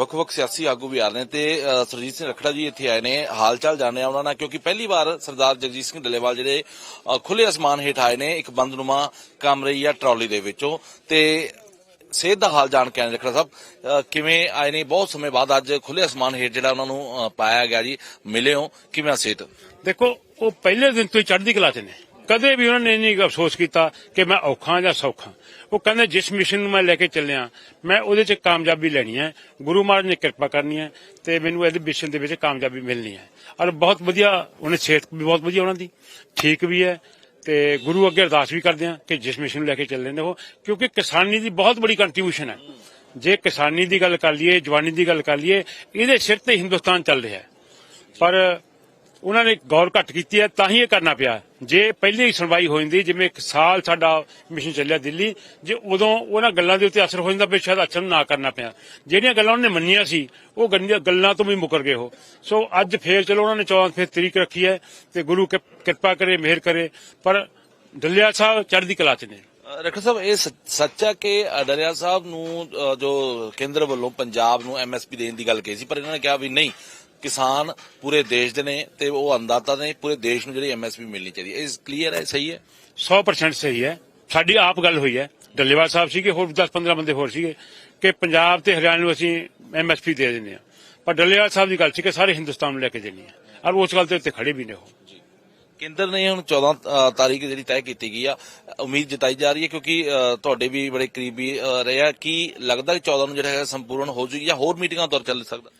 ਵੱਖ-ਵੱਖ ਸਿਆਸੀ ਆਗੂ ਵੀ ਆ ਰਹੇ ਨੇ ਤੇ ਸਰਜੀਤ ਸਿੰਘ ਰਖੜਾ ਜੀ ਇੱਥੇ ਆਏ ਨੇ ਹਾਲ ਚਾਲ ਜਾਣਿਆ ਉਹਨਾਂ ਨਾਲ, ਕਿਉਂਕਿ ਪਹਿਲੀ ਵਾਰ ਸਰਦਾਰ ਜਗਜੀਤ ਸਿੰਘ ਡੱਲੇਵਾਲ ਜਿਹੜੇ ਖੁੱਲੇ ਅਸਮਾਨ ਹੇਠ ਆਏ ਨੇ ਇੱਕ ਬੰਦਨੁਮਾ ਕਮਰੇ ਜਾਂ ਟਰਾਲੀ ਦੇ ਵਿੱਚੋਂ ਤੇ ਸਿਹਤ ਦਾ ਹਾਲ ਜਾਣ ਕੇ ਆਏ ਰਖੜਾ ਸਾਹਿਬ ਕਿਵੇਂ ਆਏ ਨੇ? ਬਹੁਤ ਸਮੇਂ ਬਾਅਦ ਅੱਜ ਖੁੱਲੇ ਅਸਮਾਨ ਹੇਠ ਜਿਹੜਾ ਉਹਨਾਂ ਨੂੰ ਪਾਇਆ ਗਿਆ ਜੀ, ਮਿਲੇ ਹੋ, ਕਿਵੇਂ ਸਿਹਤ? ਦੇਖੋ, ਉਹ ਪਹਿਲੇ ਦਿਨ ਤੋਂ ਹੀ ਚੜ੍ਹਦੀ ਕਲਾ 'ਚ ਨੇ। ਕਦੇ ਵੀ ਉਹਨਾਂ ਨੇ ਨਹੀਂ ਅਫਸੋਸ ਕੀਤਾ ਕਿ ਮੈਂ ਔਖਾ ਜਾਂ ਸੌਖਾ। ਉਹ ਕਹਿੰਦੇ, ਜਿਸ ਮਿਸ਼ਨ ਨੂੰ ਮੈਂ ਲੈ ਕੇ ਚੱਲਿਆ, ਮੈਂ ਉਹਦੇ 'ਚ ਕਾਮਯਾਬੀ ਲੈਣੀ ਹੈ। ਗੁਰੂ ਮਹਾਰਾਜ ਨੇ ਕਿਰਪਾ ਕਰਨੀ ਹੈ ਤੇ ਮੈਨੂੰ ਇਹਦੇ ਮਿਸ਼ਨ ਦੇ ਵਿੱਚ ਕਾਮਯਾਬੀ ਮਿਲਣੀ ਹੈ। ਔਰ ਬਹੁਤ ਵਧੀਆ ਉਹਨੇ ਸਿਹਤ ਵੀ ਬਹੁਤ ਵਧੀਆ ਉਹਨਾਂ ਦੀ। ਠੀਕ ਵੀ ਹੈ ਤੇ ਗੁਰੂ ਅੱਗੇ ਅਰਦਾਸ ਵੀ ਕਰਦੇ ਆ ਕਿ ਜਿਸ ਮਿਸ਼ਨ ਨੂੰ ਲੈ ਕੇ ਚੱਲੇ ਨੇ ਉਹ ਕਿਉਂਕਿ ਕਿਸਾਨੀ ਦੀ ਬਹੁਤ ਬੜੀ ਕੰਟਰੀਬਿਊਸ਼ਨ ਹੈ। ਜੇ ਕਿਸਾਨੀ ਦੀ ਗੱਲ ਕਰ ਲਈਏ, ਜਵਾਨੀ ਦੀ ਗੱਲ ਕਰ ਲਈਏ, ਇਹਦੇ ਸਿਰ ਤੇ ਹਿੰਦੁਸਤਾਨ ਚੱਲ ਰਿਹਾ ਪਰ ਉਹਨਾਂ ਨੇ ਗੌਰ ਘੱਟ ਕੀਤੀ ਹੈ, ਤਾਂ ਹੀ ਇਹ ਕਰਨਾ ਪਿਆ। ਜੇ ਪਹਿਲੇ ਹੀ ਸੁਣਵਾਈ ਹੋ ਜਾਂਦੀ, ਜਿਵੇਂ ਇੱਕ ਸਾਲ ਸਾਡਾ ਮਿਸ਼ਨ ਚੱਲਿਆ ਦਿੱਲੀ, ਜੇ ਉਦੋਂ ਉਹਨਾਂ ਗੱਲਾਂ ਦੇ ਉੱਤੇ ਅਸਰ ਹੋ ਜਾਂਦਾ, ਫਿਰ ਸ਼ਾਇਦ ਅਸਰ ਨਾ ਕਰਨਾ ਪਿਆ। ਜਿਹੜੀਆਂ ਗੱਲਾਂ ਉਹਨਾਂ ਨੇ ਮੰਨੀਆਂ ਸੀ, ਉਹ ਗੰਦੀਆਂ ਗੱਲਾਂ ਤੋਂ ਵੀ ਮੁਕਰ ਗਏ ਹੋ ਸੋ ਅੱਜ ਫੇਰ ਚਲੋ ਉਹਨਾਂ ਨੇ 14 ਫੇਰ ਤਰੀਕ ਰੱਖੀ ਹੈ, ਤੇ ਗੁਰੂ ਕਿ- ਕਿਰਪਾ ਕਰੇ, ਮਿਹਰ ਕਰੇ, ਪਰ ਡੱਲਿਆ ਸਾਹਿਬ ਚੜ੍ਹਦੀ ਕਲਾ ਚ ਨੇ। ਅ, ਸਾਹਿਬ ਇਹ ਸੱਚ ਹੈ ਕਿ ਅ, ਡਰਿਆ ਸਾਹਿਬ ਨੂੰ ਜੋ ਕੇਂਦਰ ਵੱਲੋਂ ਪੰਜਾਬ ਨੂੰ ਐਮਐਸਪੀ ਦੇਣ ਦੀ ਗੱਲ ਕਹੀ ਸੀ ਪਰ ਇਹਨਾਂ ਨੇ ਕਿਹਾ ਵੀ ਨਹੀਂ ਕਿਸਾਨ ਪੂਰੇ ਦੇਸ਼ ਦੇ ਨੇ ਤੇ ਉਹ ਅੰਦਾਤਾ ਨੇ ਪੂਰੇ ਦੇਸ਼ ਨੂੰ ਜਿਹੜੀ ਐਮਐਸਪੀ ਮਿਲਣੀ ਚਾਹੀਦੀ ਹੈ। ਇਹ ਕਲੀਅਰ ਹੈ ਸਹੀ ਹੈ? 100% ਸਹੀ ਹੈ। ਸਾਡੀ ਆਪ ਗੱਲ ਹੋਈ ਹੈ। ਡੱਲੇਵਾਲ ਸਾਹਿਬ ਸੀਗੇ ਹੋਰ 10-15 ਬੰਦੇ ਹੋਰ ਸੀਗੇ ਕਿ ਪੰਜਾਬ ਤੇ ਹਰਿਆਣਾ ਨੂੰ ਅਸੀਂ ਐਮਐਸਪੀ ਦੇ ਦਿੰਦੇ ਆ ਪਰ ਡੱਲੇਵਾਲ ਸਾਹਿਬ ਦੀ ਗੱਲ ਸੀ ਕਿ ਸਾਰੇ ਹਿੰਦੁਸਤਾਨ ਨੂੰ ਲੈ ਕੇ ਦੇਣੀ ਹੈ। ਔਰ ਉਸ ਗੱਲ ਦੇ ਉੱਤੇ ਖੜੇ ਵੀ ਨੇ ਉਹ। ਕੇਂਦਰ ਨੇ ਹੁਣ 14 ਤਾਰੀਖ ਜਿਹੜੀ ਤੈਅ ਕੀਤੀ ਗਈ ਆ ਉਮੀਦ ਜਤਾਈ ਜਾ ਰਹੀ ਹੈ ਕਿਉਂਕਿ ਤੁਹਾਡੇ ਵੀ ਬੜੇ ਕਰੀਬੀ ਅ, ਰਹੇ ਆ। ਕੀ ਲੱਗਦਾ ਕਿ 14 ਨੂੰ ਜਿਹੜਾ ਹੈ ਸੰਪੂਰਨ ਹੋ ਜੂਗੀ ਜਾਂ ਹੋਰ ਮੀਟਿੰਗਾਂ ਦੌਰ ਚੱਲ ਸਕਦਾ?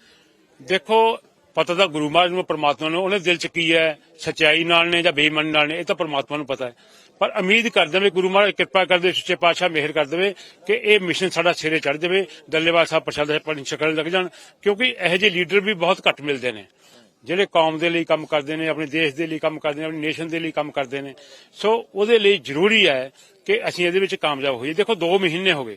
ਦੇਖੋ ਪਤਾ ਤਾਂ ਗੁਰੂ ਮਹਾਰਾਜ ਨੂੰ ਪਰਮਾਤਮਾ ਨੂੰ ਉਹਨੇ ਦਿਲ ਚ ਕੀ ਹੈ? ਸਚਾਈ ਨਾਲ ਨੇ ਜਾਂ ਬੇਈਮਾਨੀ ਨਾਲ ਨੇ? ਇਹ ਤਾਂ ਪਰਮਾਤਮਾ ਨੂੰ ਪਤਾ ਹੈ। ਪਰ ਉਮੀਦ ਕਰਦੇ ਵੀ ਗੁਰੂ ਮਹਾਰਾਜ ਕਿਰਪਾ ਕਰਦੇ ਸੱਚੇ ਪਾਤਸ਼ਾਹ ਮਿਹਰ ਕਰ ਦੇਵੇ ਕਿ ਇਹ ਮਿਸ਼ਨ ਸਾਡਾ ਸਿਰੇ ਚੜ ਜਾਵੇ ਦੱਲੇਵਾਲ ਸਾਹਿਬ ਪ੍ਰਸ਼ਾਦ ਪਾਣੀ ਛਕਣ ਲੱਗ ਜਾਣ। ਕਿਉਂਕਿ ਇਹੋ ਜਿਹੇ ਲੀਡਰ ਵੀ ਬਹੁਤ ਘੱਟ ਮਿਲਦੇ ਨੇ। ਜਿਹੜੇ ਕੌਮ ਦੇ ਲਈ ਕੰਮ ਕਰਦੇ ਨੇ, ਆਪਣੇ ਦੇਸ਼ ਦੇ ਲਈ ਕੰਮ ਕਰਦੇ ਨੇ, ਆਪਣੀ ਨੇਸ਼ਨ ਦੇ ਲਈ ਕੰਮ ਕਰਦੇ ਨੇ। ਸੋ ਉਹਦੇ ਲਈ ਜ਼ਰੂਰੀ ਹੈ ਕਿ ਅਸੀਂ ਇਹਦੇ ਵਿੱਚ ਕਾਮਯਾਬ ਹੋਈਏ। ਦੇਖੋ 2 ਮਹੀਨੇ ਹੋ ਗਏ।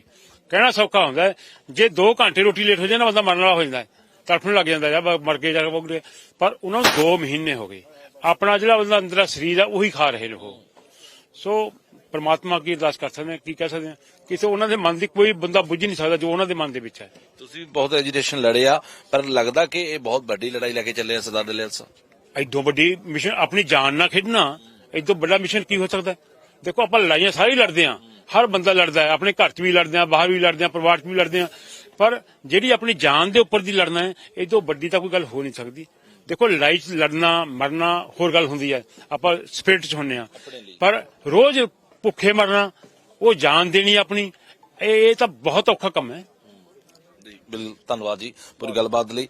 ਕਹਿਣਾ ਸੌਖਾ ਹੁੰਦਾ ਜੇ 2 ਘੰਟੇ ਰੋਟੀ ਲੇਟ ਹੋ ਜਾਏ ਨਾ ਬੰਦਾ ਮਰਨ ਵਾਲਾ ਹੋ ਜਾਂਦਾ ਹੈ। ਤੜਫਣ ਲੱਗ ਜਾਂਦਾ ਜਾਂ ਮਰ ਕੇ ਜਾ ਕੇ ਪਰ ਉਹਨਾਂ ਨੂੰ 2 ਮਹੀਨੇ ਹੋ ਗਏ। ਆਪਣਾ ਜਿਹੜਾ ਬੰਦਾ ਅੰਦਰਲਾ ਸਰੀਰ ਆ ਉਹੀ ਖਾ ਰਹੇ ਨੇ ਉਹ ਸੋ ਪ੍ਰਮਾਤਮਾ ਕੀ ਅਰਦਾਸ ਕਰ ਸਕਦੇ ਹਾਂ ਕੀ ਕਹਿ ਸਕਦੇ ਹਾਂ। ਕਿਸੇ ਉਹਨਾਂ ਦੇ ਮਨ ਦੀ ਕੋਈ ਬੰਦਾ ਬੁੱਝ ਨਹੀਂ ਸਕਦਾ ਜੋ ਉਹਨਾਂ ਦੇ ਮਨ ਦੇ ਵਿੱਚ ਹੈ। ਤੁਸੀਂ ਬਹੁਤ ਐਜੀਟੇਸ਼ਨ ਲੜੇ ਆ ਪਰ ਲੱਗਦਾ ਕਿ ਇਹ ਬਹੁਤ ਵੱਡੀ ਲੜਾਈ ਲੈ ਕੇ ਚੱਲੇ ਆ ਸਰਦਾਰ ਦਲਿਆਲ ਸਾਹਿਬ। ਐਡੋ ਵੱਡੀ ਮਿਸ਼ਨ ਆਪਣੀ ਜਾਨ ਨਾਲ ਖੇਡਣਾ ਐਡੋ ਵੱਡਾ ਮਿਸ਼ਨ ਕੀ ਹੋ ਸਕਦਾ? ਦੇਖੋ ਆਪਾਂ ਲੜਾਈਆਂ ਸਾਰੀ ਲੜਦੇ ਆ ਹਰ ਬੰਦਾ ਲੜਦਾ ਹੈ ਆਪਣੇ ਘਰ 'ਚ ਵੀ ਲੜਦੇ ਆ ਬਾਹਰ ਵੀ ਲੜਦੇ ਆ ਪਰਿਵਾਰ 'ਚ ਵੀ ਲੜਦੇ ਆ ਪਰ ਜਿਹੜੀ ਆਪਣੀ ਜਾਨ ਦੇ ਉੱਪਰ ਦੀ ਲੜਨਾ ਹੈ ਇਹ ਤੋਂ ਵੱਡੀ ਤਾਂ ਕੋਈ ਗੱਲ ਹੋ ਨਹੀਂ ਸਕਦੀ। ਦੇਖੋ ਲੜਾਈ 'ਚ ਲੜਨਾ ਮਰਨਾ ਹੋਰ ਗੱਲ ਹੁੰਦੀ ਹੈ। ਆਪਾਂ ਸਪਿਰਿਟ 'ਚ ਹੁੰਨੇ ਆ ਪਰ ਰੋਜ਼ ਭੁੱਖੇ ਮਰਨਾ, ਉਹ ਜਾਨ ਦੇਣੀ ਆਪਣੀ ਇਹ ਇਹ ਤਾਂ ਬਹੁਤ ਔਖਾ ਕੰਮ ਹੈ। ਜੀ, ਬਿਲ ਧੰਨਵਾਦ ਜੀ, ਪੂਰੀ ਗੱਲਬਾਤ ਲਈ।